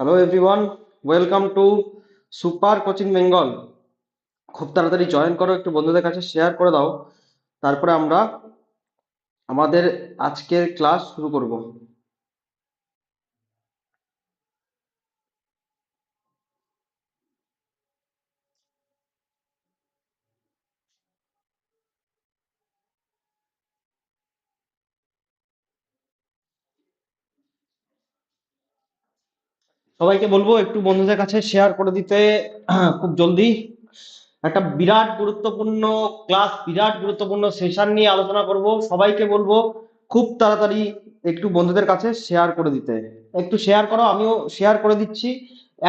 Hello everyone welcome to super coaching Bengal খুব তাড়াতাড়ি join করো, একটু বন্ধুদের কাছে শেয়ার করে দাও। তারপরে আমরা আমাদের আজকের ক্লাস শুরু করব। সবাইকে বলব একটু বন্ধুদের কাছে শেয়ার করে দিতে, খুব জলদি। একটা বিরাট গুরুত্বপূর্ণ ক্লাস বিরাট গুরুত্বপূর্ণ সেশন নিয়ে আলোচনা করব। সবাইকে বলব খুব তাড়াতাড়ি একটু বন্ধুদের কাছে শেয়ার করে দিতে। একটু শেয়ার করো, আমিও শেয়ার করে দিচ্ছি।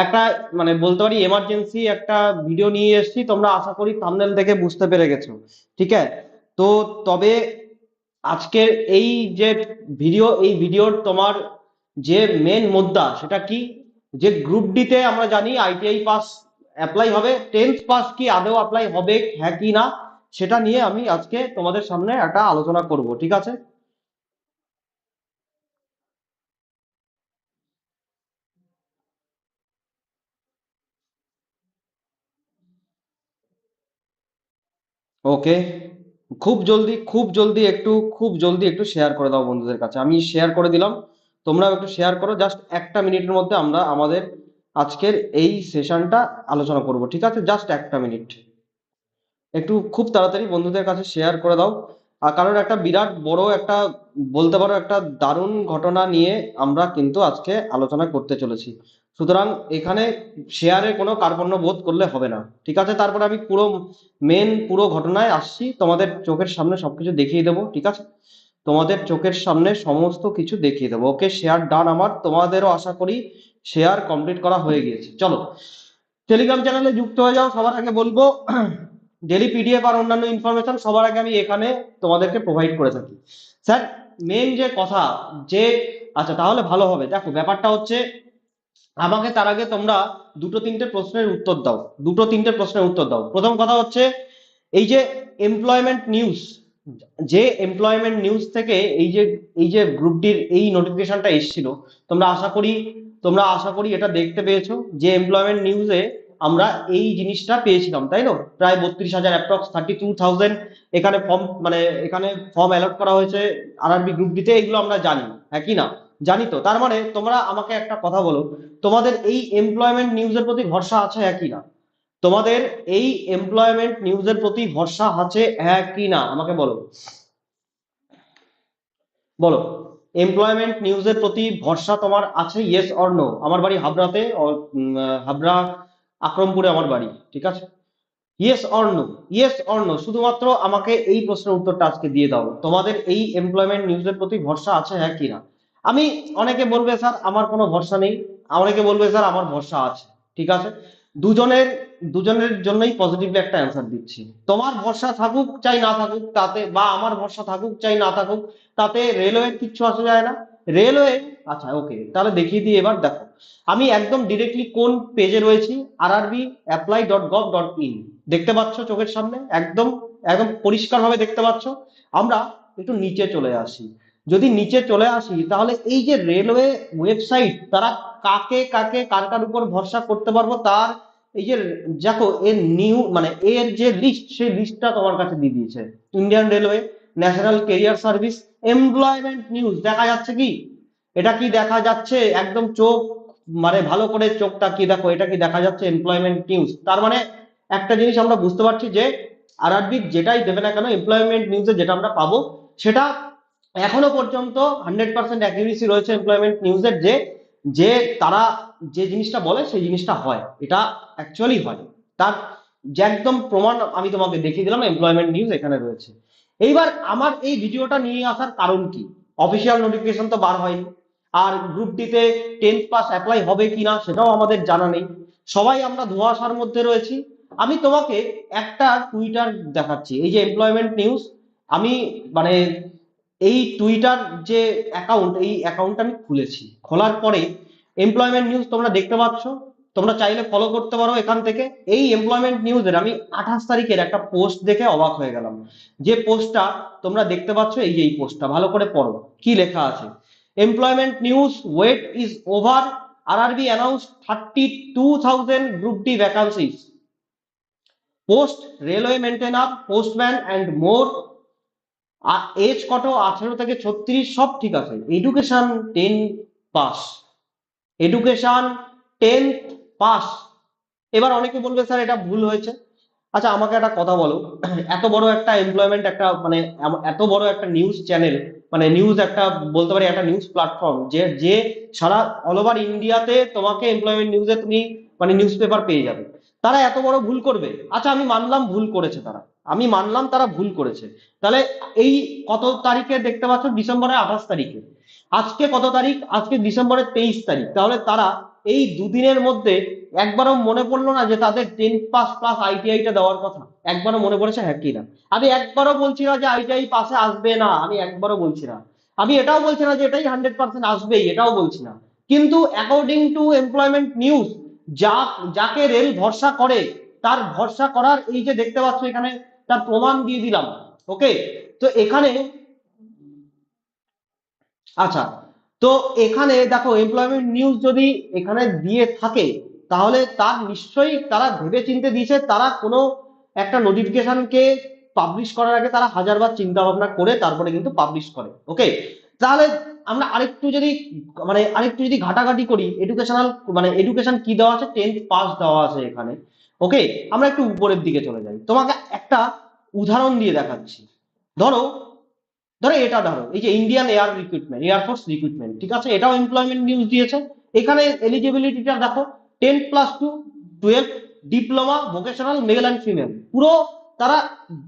একটা মানে বলতে পারি এমার্জেন্সি একটা ভিডিও নিয়ে এসেছি, তোমরা আশা করি থাম্বনেল দেখে বুঝতে পেরে গেছো, ঠিক আছে? তো তবে আজকের এই যে ভিডিও এই ভিডিওর তোমার যে মেন মুদ্রা সেটা কি? যে গ্রুপ ডিতে আমরা জানি আইটিআই পাস অ্যাপ্লাই হবে টেন্থ পাস কি আদৌ অ্যাপ্লাই হবে হ্যাঁ কি না, সেটা নিয়ে আমি আজকে তোমাদের সামনে একটা আলোচনা করব, ঠিক আছে? ওকে খুব জলদি খুব জলদি একটু, খুব জলদি একটু শেয়ার করে দাও বন্ধুদের কাছে। আমি শেয়ার করে দিলাম। তোমরাও একটু শেয়ার করো জাস্ট একটা মিনিটের মধ্যে আমরা আমাদের আজকের এই সেশনটা আলোচনা করব, ঠিক আছে? জাস্ট একটা মিনিট একটু খুব তাড়াতাড়ি বন্ধুদের কাছে শেয়ার করে দাও। আর কারণ একটা বিরাট বড় একটা, বলতে পারো একটা দারুণ ঘটনা নিয়ে আমরা কিন্তু আজকে আলোচনা করতে চলেছি। সুতরাং এখানে শেয়ারে কোনো কার্পণ্য বোধ করলে হবে না, ঠিক আছে? তারপরে আমি পুরো মেন পুরো ঘটনায় আসছি। তোমাদের চোখের সামনে সবকিছু দেখিয়ে দেবো, ঠিক আছে? তোমাদের চোখের সামনে সমস্ত কিছু দেখিয়ে দেবো। ওকে শেয়ার ডান আমার। তোমাদেরও আশা করি শেয়ার কমপ্লিট করা হয়ে গিয়েছে। চলো টেলিগ্রাম চ্যানেলে যুক্ত হয়ে যাও। সবার আগে বলব ডেলি পিডিএফ আর অন্যান্য ইনফরমেশন সবার আগে আমি এখানে তোমাদেরকে প্রোভাইড করে থাকি। স্যার মেন যে কথা, যে আচ্ছা তাহলে ভালো হবে। দেখো, ব্যাপারটা হচ্ছে, আমাকে তার আগে তোমরা দুটো তিনটে প্রশ্নের উত্তর দাও। দুটো তিনটে প্রশ্নের উত্তর দাও। প্রথম কথা হচ্ছে, এই যে এমপ্লয়মেন্ট নিউজ যে এমপ্লয়মেন্ট নিউজ থেকে এই যে এই যে গ্রুপ ডির এই নোটিফিকেশনটা এসেছিল, তোমরা আশা করি, তোমরা আশা করি এটা দেখতে পেয়েছ যে এমপ্লয়মেন্ট নিউজে আমরা এই জিনিসটা পেয়েছিলাম, তাই না? প্রায় বত্রিশ হাজার অ্যাপ্রক্স থার্টি টু থাউজেন্ড এখানে ফর্ম মানে এখানে ফর্ম অ্যালট করা হয়েছে আরআরবি গ্রুপ ডিতে এগুলো আমরা জানি হ্যাঁ কি না? জানি তো। তার মানে তোমরা আমাকে একটা কথা বলো, তোমাদের এই এমপ্লয়মেন্ট নিউজের প্রতি ভরসা আছে হ্যাঁ কি না? তোমাদের এই এমপ্লয়মেন্ট নিউজের প্রতি ভরসা আছে হ্যাঁ কি না? আমাকে বলো। বলো এমপ্লয়মেন্ট নিউজের প্রতি ভরসা তোমার আছে ইয়েস অর নো আমার বাড়ি হাবড়াতে হাবড়া, আকরমপুরে আমার বাড়ি, ঠিক আছে? Yes or no yes or no শুধুমাত্র আমাকে এই প্রশ্নের উত্তরটা আজকে দিয়ে দাও। তোমাদের এই এমপ্লয়মেন্ট নিউজের প্রতি ভরসা আছে হ্যাঁ কি না? আমি, অনেকে বলবে স্যার, আমার কোনো ভরসা নেই। অনেকে বলবে স্যার, আমার ভরসা আছে, ঠিক আছে? দুজনের দুজনের জন্যই পজিটিভলি একটা অ্যান্সার দিচ্ছি। তোমার ভরসা থাকুক, চাই না থাকুক, তাতে বা আমার ভরসা থাকুক, চাই না থাকুক, তাতে রেলওয়ের কিচ্ছু আসা যায় না। রেলওয়ে আচ্ছা ওকে তাহলে দেখিয়ে দিই এবার, দেখো। আমি একদম ডিরেক্টলি কোন পেজে রয়েছি? আর RRB apply dot gov dot in দেখতে পাচ্ছ চোখের সামনে? একদম একদম পরিষ্কার ভাবে দেখতে পাচ্ছ। আমরা একটু নিচে চলে আসি। যদি নিচে চলে আসি, তাহলে এই যে রেলওয়ে ওয়েবসাইট তারা কাকে কাকে কার কার উপর ভরসা করতে পারব তার এই যে দেখো এর নিউ মানে এর যে লিস্ট সেই লিস্টটা তোমার কাছে দিয়ে দিয়েছে। Indian railway national career service employment news দেখা যাচ্ছে কি? এটা কি দেখা যাচ্ছে? একদম চোখ মানে ভালো করে চোখটা কি দেখো, এটা কি দেখা যাচ্ছে? এমপ্লয়মেন্ট নিউজ তার মানে একটা জিনিস আমরা বুঝতে পারছি যে আরআরবি যেটাই দেবে না কেন এমপ্লয়মেন্ট নিউজে যেটা আমরা পাবো, সেটা এখনও পর্যন্ত হান্ড্রেড পার্সেন্ট অ্যাকিউরেসি রয়েছে এমপ্লয়মেন্ট নিউজের যে যে তারা যে জিনিসটা বলে সেই জিনিসটা হয়, এটা অ্যাকচুয়ালি হয়। তার যে একদম প্রমাণ আমি তোমাকে দেখিয়ে দিলাম এমপ্লয়মেন্ট নিউজ এখানে রয়েছে। এইবার আমার এই ভিডিওটা নিয়ে আসার কারণ কি? অফিসিয়াল নোটিফিকেশন তো বার হয়নি। আর গ্রুপ ডিতে টেন্থ পাস অ্যাপ্লাই হবে কিনা সেটাও আমাদের জানা নেই। সবাই আমরা ধোঁয়াশার মধ্যে রয়েছি। আমি তোমাকে একটা টুইটার দেখাচ্ছি। এই যে এমপ্লয়মেন্ট নিউজ আমি মানে এই টুইটার যে অ্যাকাউন্ট এই অ্যাকাউন্টটা আমি খুলেছি। খোলার পরে এমপ্লয়মেন্ট নিউজ তোমরা দেখতে পাচ্ছ। তোমরা চাইলে ফলো করতে পারো এখান থেকে। এই এমপ্লয়মেন্ট নিউজের আমি আঠাশ তারিখের একটা পোস্ট দেখে অবাক হয়ে গেলাম। যে পোস্টটা তোমরা দেখতে পাচ্ছ এই এই পোস্টটা ভালো করে পড়ো। কি লেখা আছে? Employment news wait is over RRB announced 32,000 Group D vacancies. Post railway maintainer, postman and more. Age কত? আঠেরো থেকে ছত্রিশ, সব ঠিক আছে। Education ten pass education tenth pass এবার অনেকে বলবে, স্যার, এটা ভুল হয়েছে। আচ্ছা আমাকে একটা কথা বলো। এত বড় একটা এমপ্লয়মেন্ট একটা মানে এত বড় একটা নিউজ চ্যানেল মানে নিউজ একটা, বলতে পারি একটা নিউজ প্ল্যাটফর্ম যে যে সারা অল ওভার ইন্ডিয়াতে তোমাকে এমপ্লয়মেন্ট নিউজে তুমি মানে নিউজ পেপার পেয়ে যাবে। তারা এত বড় ভুল করবে? আচ্ছা আমি মানলাম ভুল করেছে তারা। আমি মানলাম তারা ভুল করেছে। তাহলে এই কত তারিখে দেখতে পাচ্ছ? ডিসেম্বরের আঠাশ তারিখে। আজকে কত তারিখ? আজকে ডিসেম্বরের তেইশ তারিখ। তাহলে তারা এই দুদিনের মধ্যে একবারও মনে পড়ল না যে তাদের টেন পাস প্লাস আইটিআইটা দেওয়ার কথা। একবারও মনে পড়েছে? হ্যাঁ কি না? আমি একবারও বলছি না যে আইটিআই পাশে আসবে না। আমি একবারও বলছি না। আমি এটাও বলছি না যে এটাই হান্ড্রেড পার্সেন্ট আসবেই, এটাও বলছি না। কিন্তু অ্যাকর্ডিং টু এমপ্লয়মেন্ট নিউজ যা, যাকে রেল ভরসা করে, তার ভরসা করার এই যে দেখতে পাচ্ছ এখানে, তার প্রমাণ দিয়ে দিলাম। ওকে? তো এখানে আচ্ছা তো এখানে দেখো এমপ্লয়মেন্ট নিউজ যদি এখানে দিয়ে থাকে, তাহলে তার নিশ্চয়ই তারা ভেবে চিনতে দিয়েছে, তারা কোনো একটা নোটিফিকেশনকে পাবলিশ করার আগে তারা হাজারবার চিন্তা ভাবনা করে, তারপরে কিন্তু পাবলিশ করে। ওকে? তাহলে আমরা আরেকটু যদি মানে আরেকটু যদি ঘাটাঘাটি করি এডুকেশনাল মানে এডুকেশন কি দেওয়া আছে? টেন্থ পাস দেওয়া আছে এখানে। ওকে আমরা একটু উপরের দিকে চলে যাই। তোমাকে একটা উদাহরণ দিয়ে দেখাচ্ছি। ধরো ধরো এটা ধরো, এই যে Indian air recruitment air force recruitment ঠিক আছে? এটাও এমপ্লয়মেন্ট নিউজ দিয়েছে। এখানে এলিজিবিলিটিটা দেখো ten plus two twelve diploma vocational male and female পুরো তারা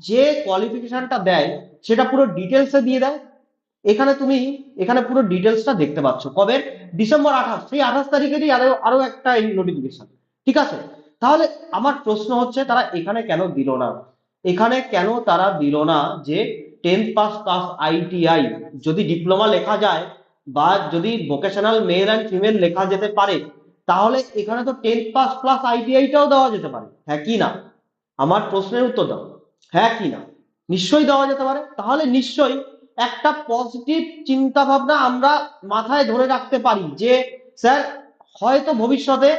যে কোয়ালিফিকেশনটা দেয়, সেটা পুরো ডিটেলসে দিয়ে দেয়। এখানে তুমি, এখানে পুরো ডিটেলসটা দেখতে পাচ্ছ। কবে? ডিসেম্বর আঠাশ, সেই আঠাশ তারিখেরই আরও আরও একটা এই নোটিফিকেশন ঠিক আছে? তাহলে আমার প্রশ্ন হচ্ছে, তারা এখানে কেন দিল না? এখানে কেন তারা দিল না যে টেন্থ পাস প্লাস আইটিআই যদি ডিপ্লোমা লেখা যায় বা যদি ভোকেশনাল মেল অ্যান্ড ফিমেল লেখা যেতে পারে, তাহলে এখানে তো টেন্থ পাস প্লাস আইটিআইটাও দেওয়া যেতে পারে। হ্যাঁ কি না? আমার প্রশ্নের উত্তর দাও। হ্যাঁ কি না? নিশ্চয়ই দেওয়া যেতে পারে। তাহলে নিশ্চয়ই একটা পজিটিভ চিন্তা ভাবনা আমরা মাথায় ধরে রাখতে পারি যে, স্যার, হয়তো ভবিষ্যতে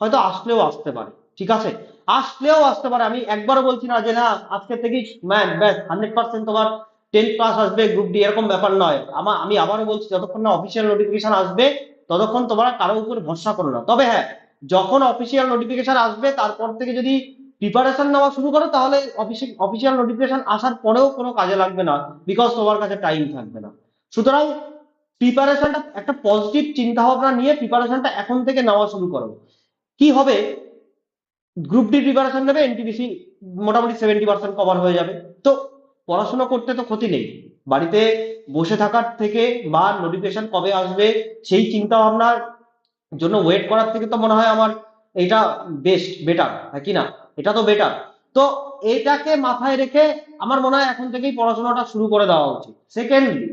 হয়তো আসলেও আসতে পারে, ঠিক আছে? আসলেও আসতে পারে। আমি একবারও বলছি না যে, না আজকে থেকেই ম্যান ব্যাস হান্ড্রেড পার্সেন্ট তোমার টেন ক্লাস আসবে গ্রুপ ডি এরকম ব্যাপার নয়। আমার আমি আবারও বলছি, যতক্ষণ না অফিসিয়াল নোটিফিকেশন আসবে, ততক্ষণ তোমরা কারও উপর ভরসা করো না। তবে হ্যাঁ যখন অফিসিয়াল নোটিফিকেশন আসবে, তারপর থেকে যদি প্রিপারেশন নেওয়া শুরু করো, তাহলে অফিসিয়াল নোটিফিকেশন আসার পরেও কোনো কাজে লাগবে না বিকজ তোমার কাছে টাইম থাকবে না। সুতরাং প্রিপারেশনটা একটা পজিটিভ চিন্তা ভাবনা নিয়ে প্রিপারেশনটা এখন থেকে নেওয়া শুরু করো। কি হবে? গ্রুপ ডি প্রিপারেশন নেবে এনটিপিসি মোটামুটি সেভেন্টি পার্সেন্ট কভার হয়ে যাবে। তো পড়াশোনা করতে তো ক্ষতি নেই। বাড়িতে বসে থাকার থেকে বা নোটিফিকেশন কবে আসবে, সেই চিন্তা ভাবনার জন্য ওয়েট করার থেকে তো মনে হয় আমার এটা বেস্ট বেটার হ্যাঁ কি না? এটা তো বেটার তো এটাকে মাথায় রেখে আমার মনে হয় এখন থেকেই পড়াশোনাটা শুরু করে দেওয়া উচিত। সেকেন্ডলি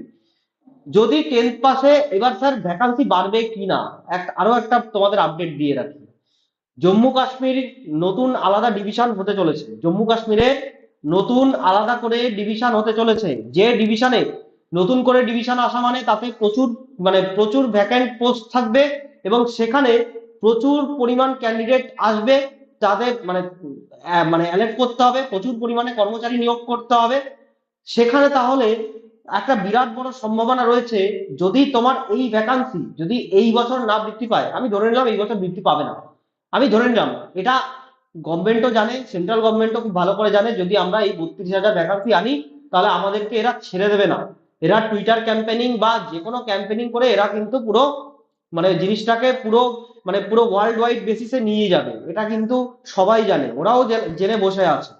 যদি টেন্থ পাসে এবার স্যার ভ্যাকান্সি বাড়বে কি না আরও একটা তোমাদের আপডেট দিয়ে রাখি। জম্মু কাশ্মীর নতুন আলাদা ডিভিশন হতে চলেছে। জম্মু কাশ্মীরে নতুন আলাদা করে ডিভিশন হতে চলেছে। যে ডিভিশনে নতুন করে ডিভিশন আসা মানে তাতে প্রচুর মানে প্রচুর ভ্যাকেন্ট পোস্ট থাকবে এবং সেখানে প্রচুর পরিমাণ ক্যান্ডিডেট আসবে। তাদের মানে মানে অ্যালেক্ট করতে হবে, প্রচুর পরিমাণে কর্মচারী নিয়োগ করতে হবে। সেখানে তাহলে একটা বিরাট বড় সম্ভাবনা রয়েছে, যদি তোমার এই ভ্যাকান্সি যদি এই বছর না বৃদ্ধি পায়, আমি ধরে নিলাম এই বছর বৃদ্ধি পাবে না। আমি ধরে নিলাম, এটা গভর্নমেন্টও জানে সেন্ট্রাল গভর্নমেন্টও খুব ভালো করে জানে, যদি আমরা এই বত্রিশ হাজার ভ্যাকান্সি আনি, তাহলে আমাদেরকে এরা ছেড়ে দেবে না। এরা টুইটার ক্যাম্পেনিং বা যে কোনো ক্যাম্পেনিং করে এরা কিন্তু পুরো মানে জিনিসটাকে পুরো মানে পুরো ওয়ার্ল্ড ওয়াইড বেসিসে নিয়ে যাবে। এটা কিন্তু সবাই জানে, ওরাও জেনে বসে আছে।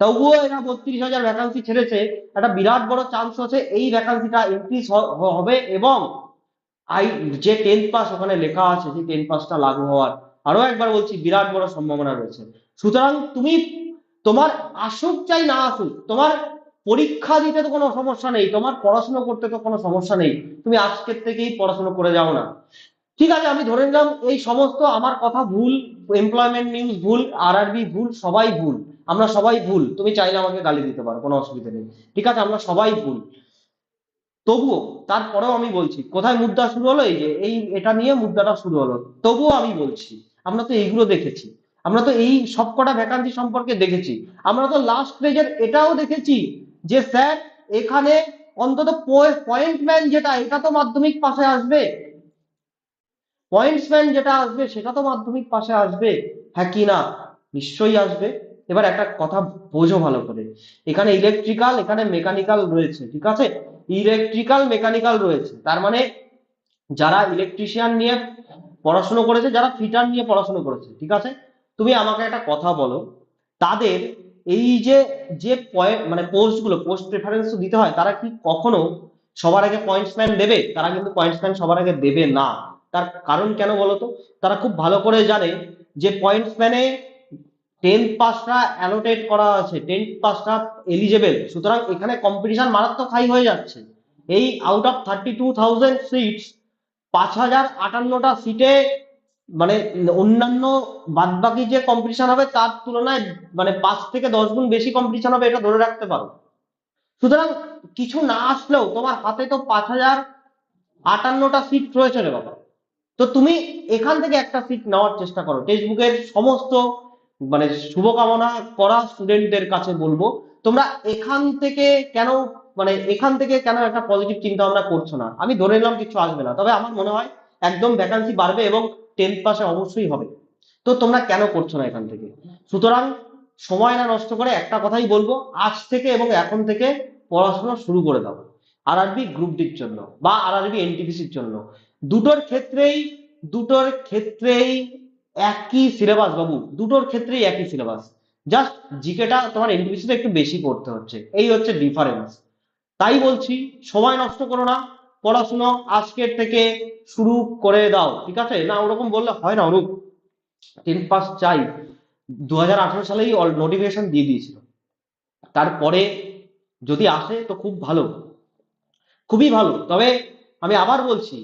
তবুও এরা বত্রিশ হাজার ভ্যাকান্সি ছেড়েছে। একটা বিরাট বড় চান্স হচ্ছে এই ভ্যাকান্সিটা ইনক্রিজ হবে এবং আই, যে টেন্থ পাস ওখানে লেখা আছে যে টেন্থ পাসটা লাগু হওয়ার। আরও একবার বলছি, বিরাট বড় সম্ভাবনা রয়েছে। সুতরাং তুমি, তোমার আসুক চাই না আসুক, তোমার পরীক্ষা দিতে তো কোনো সমস্যা নেই, তোমার পড়াশোনা করতে তো কোনো সমস্যা নেই। তুমি আজকের থেকেই পড়াশোনা করে যাও না। ঠিক আছে, আমি ধরে নিলাম এই সমস্ত আমার কথা ভুল এমপ্লয়মেন্ট নিউজ ভুল আরআরবি ভুল, সবাই ভুল। আমরা সবাই ভুল, তুমি চাইলে আমাকে গালি দিতে পারো, কোনো অসুবিধা নেই। ঠিক আছে, আমরা সবাই ভুল। তবুও, তারপরেও আমি বলছি, কোথায় মুদ্রা শুরু হলো? এই যে, এই, এটা নিয়ে মুদ্রাটা শুরু হলো। তবুও আমি বলছি, আমরা তো এইগুলো দেখেছি। আমরা তো এই সবকটা ভ্যাকান্সি সম্পর্কে দেখেছি। আমরা তো লাস্ট পেজের এটাও দেখেছি যে স্যার এখানে অন্তত পয়েন্টম্যান যেটা, এটা তো মাধ্যমিক পাশে আসবে। পয়েন্টসম্যান যেটা আসবে, সেটা তো মাধ্যমিক পাশে আসবে। হ্যাঁ কি না? নিশ্চয়ই আসবে। এবার একটা কথা বোঝো ভালো করে। এখানে ইলেকট্রিক্যাল এখানে মেকানিক্যাল রয়েছে, ঠিক আছে? ইলেকট্রিক্যাল মেকানিক্যাল রয়েছে। তার মানে যারা ইলেকট্রিশিয়ান নিয়ে পড়াশুনো করেছে, যারা ফিটার নিয়ে পড়াশুনো করেছে, ঠিক আছে? তুমি আমাকে একটা কথা বলো। তাদের এই যে যে পয়েন্ট মানে পোস্টগুলো পোস্ট প্রেফারেন্স দিতে হয়, তারা কি কখনো সবার আগে পয়েন্টসম্যান দেবে? তারা কিন্তু পয়েন্টসম্যান সবার আগে দেবে না। তার কারণ কেন বলতো? তারা খুব ভালো করে জানে যে পয়েন্টস ম্যানে টেন্থ পাসটা অ্যালোটেট করা আছে টেন্থ পাসটা এলিজেবেল সুতরাং এখানে কম্পিটিশন মারাত্মক হাই হয়ে যাচ্ছে। এই out of thirty two thousand seats পাঁচ হাজার আটান্নটা সিটে মানে অন্যান্য বাদবাকি যে কম্পিটিশন হবে, তার তুলনায় মানে পাঁচ থেকে দশ গুণ বেশি কম্পিটিশন হবে, এটা ধরে রাখতে পারো। সুতরাং কিছু না আসলেও তোমার হাতে তো পাঁচ হাজার আটান্নটা সিট রয়েছে রে বাবা। তো তুমি এখান থেকে একটা সিট নেওয়ার চেষ্টা করো। টেক্সট বুকের সমস্ত মানে শুভকামনা করা স্টুডেন্টদের কাছে বলব, তোমরা এখান থেকে কেন মানে এখান থেকে কেন একটা পজিটিভ চিন্তা ভাবনা করছ না? আমি ধরে নিলাম কিছু আসবে না, তবে আমার মনে হয় একদম ভ্যাকান্সি বাড়বে এবং টেন্থ পাসে অবশ্যই হবে। তো তোমরা কেন করছ না এখান থেকে? সুতরাং সময় না নষ্ট করে একটা কথাই বলব, আজ থেকে এবং এখন থেকে পড়াশোনা শুরু করে দাও। আর আরবি গ্রুপ ডির জন্য বা আর আরবি এনটিপিসির জন্য। দুটোর ক্ষেত্রেই দুটোর ক্ষেত্রেই একই সিলেবাস বাবু, দুটোর ক্ষেত্রেই একই সিলেবাস জাস্ট জিকেটা তোমার এনটিপিসিতে একটু বেশি পড়তে হচ্ছে। এই হচ্ছে ডিফারেন্স তাই বলছি, সময় নষ্ট করো না, পড়াশুনো আজকের থেকে শুরু করে দাও, ঠিক আছে? না, ওরকম বললে হয় না, অনুপ। টেন পাস চাই। দু হাজার আঠারো সালেই নোটিফিকেশন দিয়ে দিয়েছিল। তারপরে যদি আসে তো খুব ভালো। খুবই ভালো। তবে আমি আবার বলছি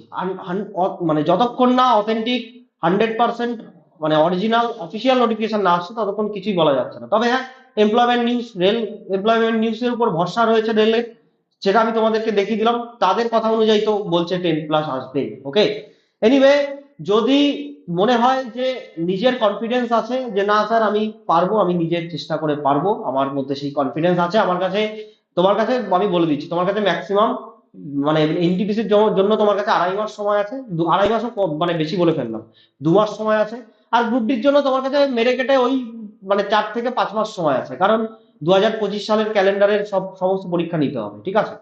মানে যতক্ষণ না অথেন্টিক হান্ড্রেড পার্সেন্ট মানে অরিজিনাল অফিসিয়াল নোটিফিকেশন না আসছে, ততক্ষণ কিছুই বলা যাচ্ছে না। তবে হ্যাঁ এমপ্লয়মেন্ট নিউজ রেল এমপ্লয়মেন্ট নিউজের উপর ভরসা রয়েছে রেলের সেটা আমি তোমাদেরকে দেখিয়ে দিলাম। তাদের কথা অনুযায়ী তো বলছে টেন প্লাস আসবে ওকে এনিওয়ে যদি মনে হয় যে নিজের কনফিডেন্স আছে যে না স্যার আমি পারব, আমি নিজের চেষ্টা করে পারব, আমার মধ্যে সেই কনফিডেন্স আছে, আমার কাছে, তোমার কাছে, আমি বলে দিচ্ছি, তোমার কাছে ম্যাক্সিমাম মানে এনটিপিসির জন্য তোমার কাছে আড়াই মাস সময় আছে। আড়াই মাসও মানে বেশি বলে ফেললাম। দু মাস সময় আছে। আর গ্রুপ ডির জন্য তোমার কাছে মেরে কেটে ওই মানে চার থেকে পাঁচ মাস সময় আছে। কারণ দু হাজার পঁচিশ সালের ক্যালেন্ডারের সব, সমস্ত পরীক্ষা নিতে হবে, ঠিক আছে?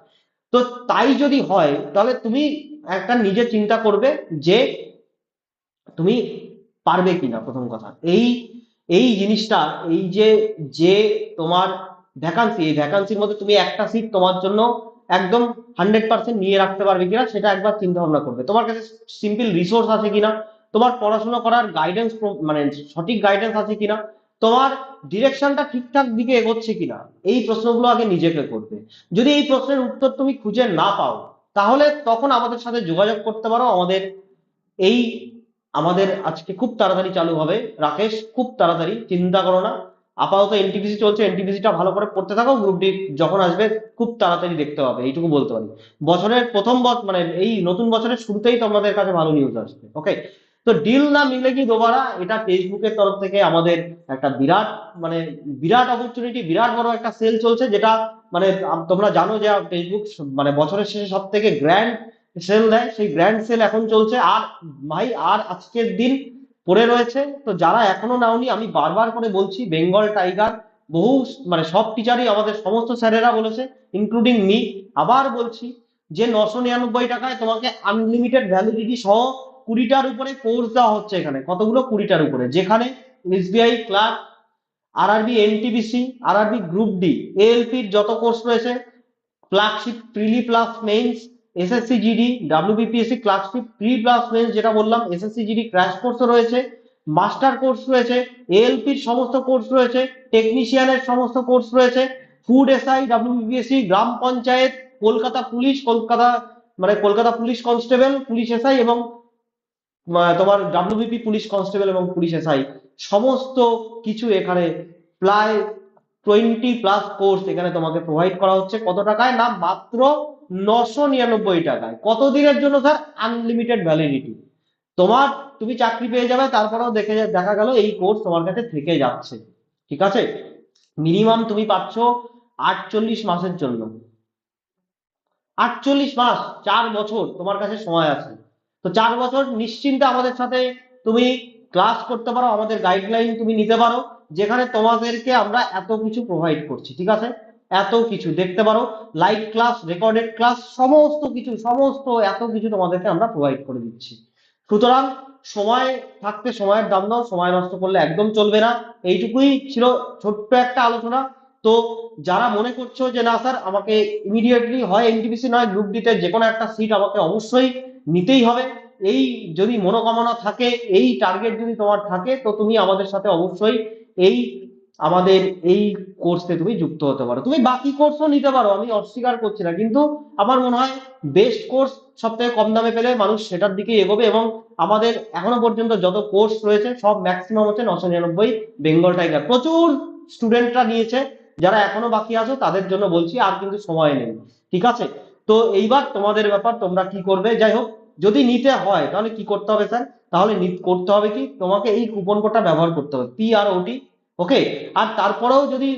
তো তাই যদি হয়, তাহলে তুমি একটা নিজে চিন্তা করবে যে তুমি পারবে কিনা, প্রথম কথা। এই এই জিনিসটা, এই যে যে তোমার ভ্যাকান্সি এই ভ্যাকান্সির মধ্যে তুমি একটা সিট তোমার জন্য একদম হান্ড্রেড পার্সেন্ট নিয়ে রাখতে পারবে কিনা সেটা একবার চিন্তা ভাবনা করবে। তোমার কাছে সিম্পল রিসোর্স আছে কিনা? তোমার পড়াশোনা করার গাইডেন্স মানে সঠিক গাইডেন্স আছে কিনা? তোমার ডিরেকশনটা ঠিকঠাক দিকে এগোচ্ছে কিনা? এই প্রশ্নগুলো আগে নিজেকে করবে। যদি এই প্রশ্নের উত্তর তুমি খুঁজে না পাও, তাহলে তখন আমাদের সাথে যোগাযোগ করতে পারো। আমাদের এই, আমাদের আজকে খুব তাড়াতাড়ি চালু হবে। রাকেশ, খুব তাড়াতাড়ি, চিন্তা করো না। আপাতত এনটিপিসি চলছে এনটিপিসিটা ভালো করে পড়তে থাকো গ্রুপ ডি যখন আসবে খুব তাড়াতাড়ি দেখতে হবে, এইটুকু বলতে পারি। বছরের প্রথম মানে এই নতুন বছরের শুরুতেই তোমাদের কাছে ভালো নিউজ আসবে ওকে তো ডিল না মিলে কি দোবারা, এটা ফেসবুকের তরফ থেকে আমাদের একটা বিরাট মানে বিরাট অপরচুনিটি বিরাট বড় একটা সেল চলছে, যেটা মানে তোমরা জানো যে ফেসবুক মানে বছরের শেষে সব থেকে গ্র্যান্ড সেল দেয়, সেই গ্র্যান্ড সেল এখন চলছে, আর ভাই, আর আজকের দিন পড়ে রয়েছে। তো যারা এখনও নাওনি, আমি বারবার করে বলছি, বেঙ্গল টাইগার, বহু মানে সব টিচারই আমাদের সমস্ত স্যারেরা বলেছে ইনক্লুডিং মি আবার বলছি যে নশো নিরানব্বই টাকায় তোমাকে আনলিমিটেড ভ্যালিডিটি সহ কুড়িটার উপরে কোর্স দেওয়া হচ্ছে এখানে, কতগুলো? কুড়িটার উপরে। যেখানে SBI, clerk, RRB, NTBC, RRB group D, এএলপির যত কোর্স রয়েছে clerkship prelim plus mains SSC GD WBPSC clerkship pre class যেটা বললাম এসএসসি জিডি ক্র্যাশ কোর্সও রয়েছে মাস্টার কোর্স রয়েছে এএলপির সমস্ত কোর্স রয়েছে টেকনিশিয়ানের সমস্ত কোর্স রয়েছে ফুড এসআই ডাব্লিউবিপিএসসি গ্রাম পঞ্চায়েত, কলকাতা পুলিশ, কলকাতা মানে Kolkata police constable police SI এবং তোমার ডাব্লিউবিপি পুলিশ কনস্টেবল এবং পুলিশ এসআই সমস্ত কিছু এখানে প্রায় টোয়েন্টি প্লাস কোর্স এখানে তোমাকে প্রোভাইড করা হচ্ছে। কত টাকায়? না, মাত্র নশো নিরানব্বই টাকায়। কত দিনের জন্য স্যার আনলিমিটেড ভ্যালিডিটি তোমার, তুমি চাকরি পেয়ে যাবে, তারপরেও দেখে দেখা গেল এই কোর্স তোমার কাছে থেকে যাচ্ছে। ঠিক আছে? মিনিমাম তুমি পাচ্ছ আটচল্লিশ মাসের জন্য। আটচল্লিশ মাস, চার বছর তোমার কাছে সময় আছে। তো চার বছর নিশ্চিন্তে আমাদের সাথে তুমি ক্লাস করতে পারো, আমাদের গাইডলাইন তুমি নিতে পারো, যেখানে তোমাদেরকে আমরা এত কিছু প্রোভাইড করছি। ঠিক আছে? এত কিছু। দেখতে পারো লাইভ ক্লাস রেকর্ডেড ক্লাস সমস্ত কিছু, সমস্ত এত কিছু তোমাদেরকে আমরা প্রোভাইড করে দিচ্ছি। সুতরাং সময় থাকতে সময়ের দাম দাও, সময় নষ্ট করলে একদম চলবে না। এইটুকুই ছিল ছোট্ট একটা আলোচনা। তো যারা মনে করছ যে, না স্যার, আমাকে ইমিডিয়েটলি হয় এনটিপিসি নয় গ্রুপ ডিতে যে কোনো একটা সিট আমাকে অবশ্যই নিতেই হবে। এই যদি মনোকামনা থাকে, এই টার্গেট যদি তোমার থাকে, তো তুমি আমাদের সাথে অবশ্যই এই আমাদের এই কোর্সে তুমি যুক্ত হতে পারো। তুমি বাকি কোর্সও নিতে পারো, আমি অস্বীকার করছি না। কিন্তু আমার মনে হয় বেস্ট কোর্স সব থেকে কম দামে পেলে মানুষ সেটার দিকেই এগোবে এবং আমাদের এখনও পর্যন্ত যত কোর্স রয়েছে, সব ম্যাক্সিমাম হচ্ছে নশো নিরানব্বই বেঙ্গল টাইগার প্রচুর স্টুডেন্টরা নিয়েছে যারা এখনও বাকি আছো, তাদের জন্য বলছি, আর কিন্তু সময় নেই। ঠিক আছে? তো এইবার তোমাদের ব্যাপার, তোমরা কি করবে? যাই হোক, যদি নিতে হয়, তাহলে কি করতে হবে স্যার তাহলে করতে হবে কি? তোমাকে এই কুপন কোডটা ব্যবহার করতে হবে। পি আর ওটি ওকে? আর তারপরেও যদি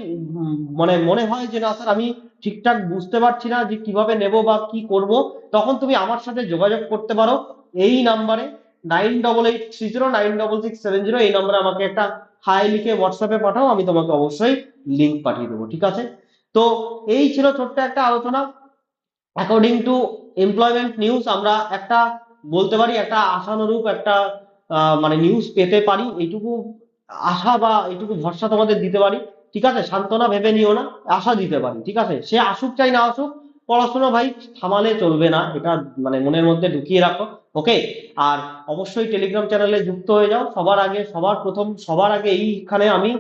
মানে মনে হয় যে, না, স্যার, আমি ঠিকঠাক বুঝতে পারছি না যে কীভাবে নেব বা কি করব, তখন তুমি আমার সাথে যোগাযোগ করতে পারো এই নাম্বারে nine double eight three zero nine double six seven zero এই নাম্বারে আমাকে একটা হাই লিখে হোয়াটসঅ্যাপে পাঠাও, আমি তোমাকে অবশ্যই লিঙ্ক পাঠিয়ে দেবো, ঠিক আছে? তো এই ছিল ছোট্ট একটা আলোচনা। অ্যাকর্ডিং টু এমপ্লয়মেন্ট নিউজ আমরা একটা, বলতে পারি, একটা আশানুরূপ একটা মানে নিউজ পেতে পারি, এইটুকু আশা বা এইটুকু ভরসা তোমাদের দিতে পারি। ঠিক আছে? সান্ত্বনা ভেবে নিও না, আশা দিতে পারি, ঠিক আছে? সে আসুক চাই না আসুক, পড়াশোনা ভাই থামালে চলবে না, এটা মানে মনের মধ্যে ঢুকিয়ে রাখো ওকে আর অবশ্যই টেলিগ্রাম চ্যানেলে যুক্ত হয়ে যাও, সবার আগে, সবার প্রথম, সবার আগে এইখানে আমি,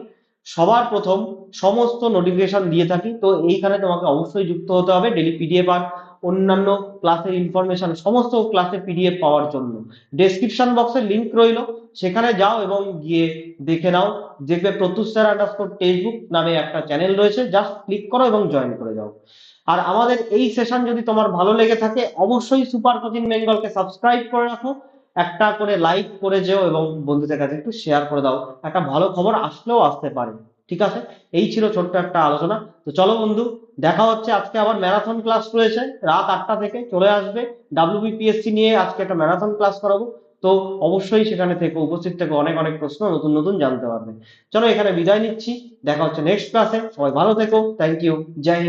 সবার প্রথম সমস্ত নোটিফিকেশন দিয়ে থাকি, তো এইখানে তোমাকে অবশ্যই যুক্ত হতে হবে ডেলি পিডিএফ আর অন্যান্য ক্লাসের ইনফরমেশন সমস্ত ক্লাসে পিডিএফ পাওয়ার জন্য। ডেসক্রিপশন বক্সে লিংক রইল। সেখানে যাও এবং গিয়ে দেখে নাও। দেখবে প্রত্যুষ স্যার আন্ডারস্কোর টেক্সটবুক নামে একটা চ্যানেল রয়েছে। জাস্ট ক্লিক করো এবং জয়েন করে যাও। আর আমাদের এই সেশন যদি তোমার ভালো লেগে থাকে, অবশ্যই সুপার কোচিং বেঙ্গলকে সাবস্ক্রাইব করে রাখো। একটা করে লাইক করে যেও এবং বন্ধুদের কাছে একটু শেয়ার করে দাও। একটা ভালো খবর আসলেও আসতে পারে। ঠিক আছে? এই ছিল ছোট্ট একটা আলোচনা। তো চলো বন্ধু দেখা হচ্ছে আজকে আবার ম্যারাথন ক্লাস রয়েছে, রাত আটটা থেকে চলে আসবে। ডাব্লিউবিপিএসসি নিয়ে আজকে একটা ম্যারাথন ক্লাস করাবো। তো অবশ্যই সেখানে থেকে উপস্থিত থেকে অনেক অনেক প্রশ্ন নতুন নতুন জানতে পারবে। চলো এখানে বিদায় নিচ্ছি, দেখা হচ্ছে নেক্সট ক্লাসে সবাই ভালো থেকো। Thank you Joy